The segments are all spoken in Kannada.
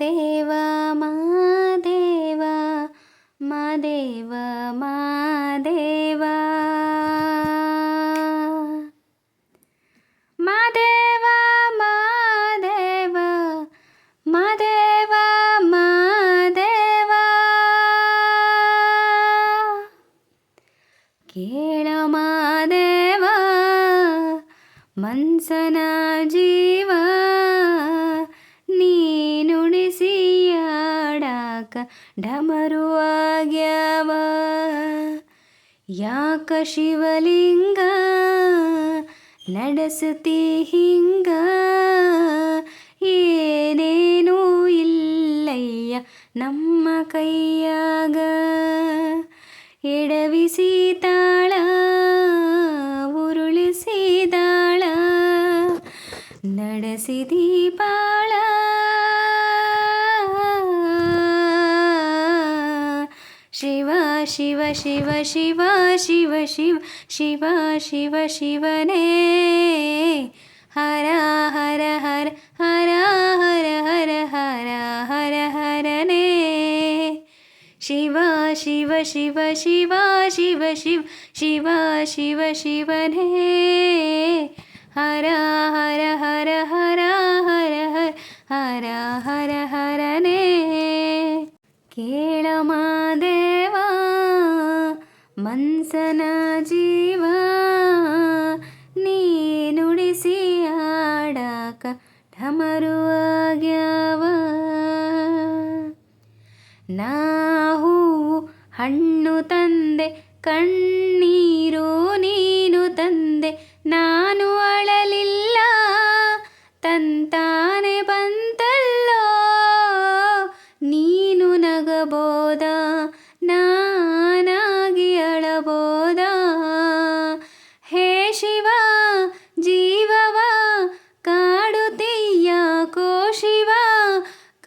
ദേവ മാദേവ മാദേവ മാദേവ. മാദേവ മാദേവ മാദേവ മാദേവ. കേള മാദേവ മൻസന ജീവാ. ಯಾಕ ಡಮರು ಆಗ್ಯಾವ ಯಾಕ ಶಿವಲಿಂಗ ನಡೆಸತಿ ಹಿಂಗ? ಏನೇನೂ ಇಲ್ಲಯ್ಯ ನಮ್ಮ ಕೈಯಾಗ. ಸೀತಾಳ ಉರುಳಿಸಿದಾಳ. ನಡೆಸಿದೀಪ शिव शिव शिव शिव शिव शिव शिव शिवने हर हर हर हर हर हर हर हर ने शिव शिव शिव शिव शिव शिव शिव शिव शिवने हर हर हर हर हर हर हर हर हरने केळमादे ಮನ್ಸನ ಜೀವ ನೀನುಡಿಸಿ ಆಡಾಕ ಢಮರುವಾಗ್ಯಾವ ನಾವು ಹಣ್ಣು ತಂದೆ ಕಣ್ಣೀರು ನೀನು ತಂದೆ ನಾನು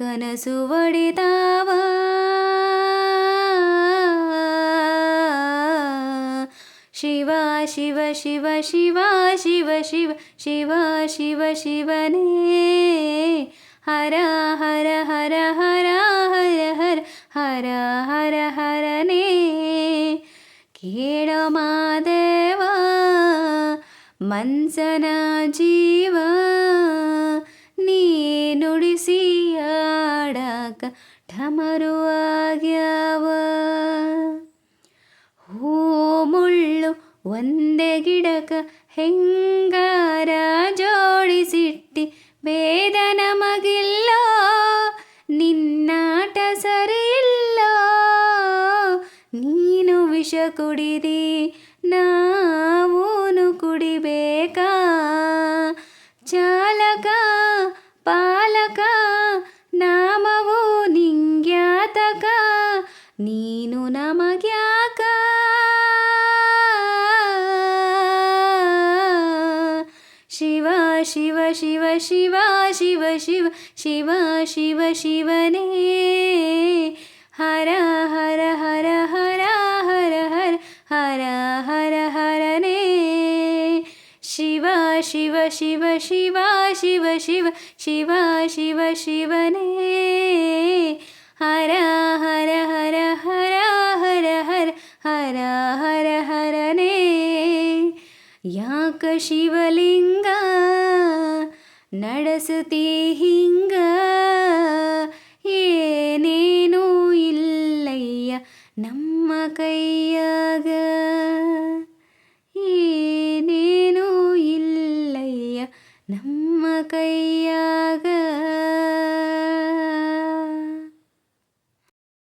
ಕನಸು ಒಡೆದಾವ ಶಿವ ಶಿವ ಶಿವ ಶಿವ ಶಿವ ಶಿವ ಶಿವ ಶಿವ ಶಿವನೇ ಹರ ಹರ ಹರ ಹರ ಹರ ಹರ ಹರ ಹರ ಹರನೇ ಕೇಳ ಮಾದೇವ ಮನ್ಸನ ಜೀವ ನೀನುಡಿಸಿ ಆಡಾಕ ಢಮರುವಾಗ್ಯಾವ ಹೂ ಮುಳ್ಳು ಒಂದೇ ಗಿಡಕ ಹೆಂಗಾರ ಜೋಡಿಸಿಟ್ಟಿ ಭೇದ ನಮಗಿಲ್ಲ ನಿನ್ನಾಟ ಸರಿಯಿಲ್ಲ. ನೀನು ವಿಷ ಕುಡಿದಿ, ನಾವೂನು ಕುಡಿಬೇಕಾ? शिव शिव शिव शिवने हर हर हर हर हर हर हर हर हरने शिव शिव शिव शिव शिव शिव शिव शिव शिवने हर हर हर हर हर हर हर हर हरने याक शिवलिङ्ग ನಡೆಸುತ್ತಿ ಹಿಂಗ ಏನೇನೂ ಇಲ್ಲಯ್ಯ ನಮ್ಮ ಕೈಯಾಗ ಏನೇನೂ ಇಲ್ಲಯ್ಯ ನಮ್ಮ ಕೈಯಾಗ